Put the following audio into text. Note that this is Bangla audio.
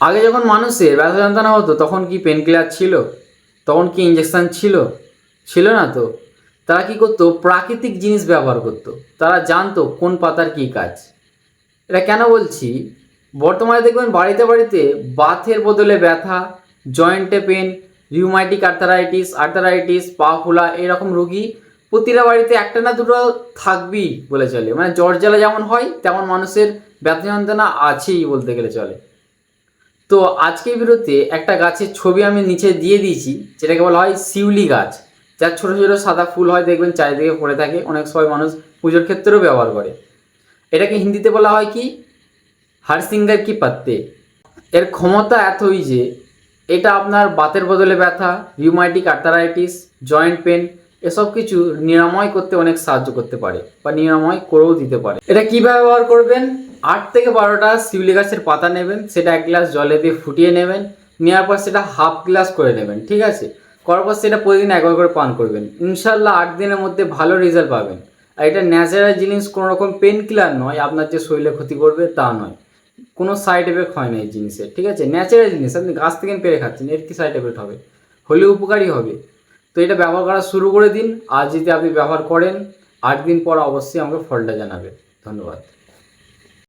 আগে যখন মানুষের ব্যথা যন্ত্রণা হতো, তখন কি পেন কিলার ছিল? তখন কি ইঞ্জেকশান ছিল? ছিল না তো। তারা কি করতো? প্রাকৃতিক জিনিস ব্যবহার করতো। তারা জানতো কোন পাতার কী কাজ। এটা কেন বলছি? বর্তমানে দেখবেন বাড়িতে বাড়িতে বাথের বদলে ব্যথা জয়েন্টে পেন রিউমাইটিক আর্থারাইটিস আর্থারাইটিস পা ফোলা এরকম রোগী প্রতিটা বাড়িতে একটা না দুটো থাকবেই বলে চলে। মানে জ্বর জ্বালা যেমন হয়, তেমন মানুষের ব্যথা যন্ত্রণা আছেই বলতে গেলে চলে। তো আজকের বিরতে একটা গাছের ছবি আমি নিচে দিয়ে দিয়েছি, যেটাকে বলা হয় শিউলি গাছ। যার ছোটো ছোটো সাদা ফুল হয়, দেখবেন চারিদিকে পড়ে থাকে, অনেক সময় মানুষ পুজোর ক্ষেত্রেও ব্যবহার করে। এটাকে হিন্দিতে বলা হয় কি? হারসিঙ্গার কি পাত্তে। এর ক্ষমতা এতই যে, এটা আপনার বাতের বদলে ব্যথা রিউমাইটিক আর্থারাইটিস জয়েন্ট পেন এসব কিছু নিরাময় করতে অনেক সাহায্য করতে পারে, বা নিরাময় করেও দিতে পারে। এটা কী ব্যবহার করবেন? আট থেকে বারোটা শিউলি গাছের পাতা নেবেন, সেটা এক গ্লাস জলে দিয়ে ফুটিয়ে নেবেন, নেওয়ার পর সেটা হাফ গ্লাস করে নেবেন, ঠিক আছে? করার পর সেটা প্রতিদিন একবার করে পান করবেন। ইনশাল্লাহ আট দিনের মধ্যে ভালো রেজাল্ট পাবেন। আর এটা ন্যাচারাল জিনিস, কোনো রকম পেন কিলার নয়, আপনার যে শরীরে ক্ষতি করবে তা নয়। কোনো সাইড এফেক্ট হয় না এই জিনিসের ঠিক আছে? ন্যাচারাল জিনিস, আপনি গাছ থেকে পেরে খাচ্ছেন, এর কি সাইড এফেক্ট হবে? হলে উপকারী হবে। তো এটা ব্যবহার করা শুরু করে দিন, আর যদি আপনি ব্যবহার করেন, আট দিন পর অবশ্যই আমাকে ফলটা জানাবেন। ধন্যবাদ।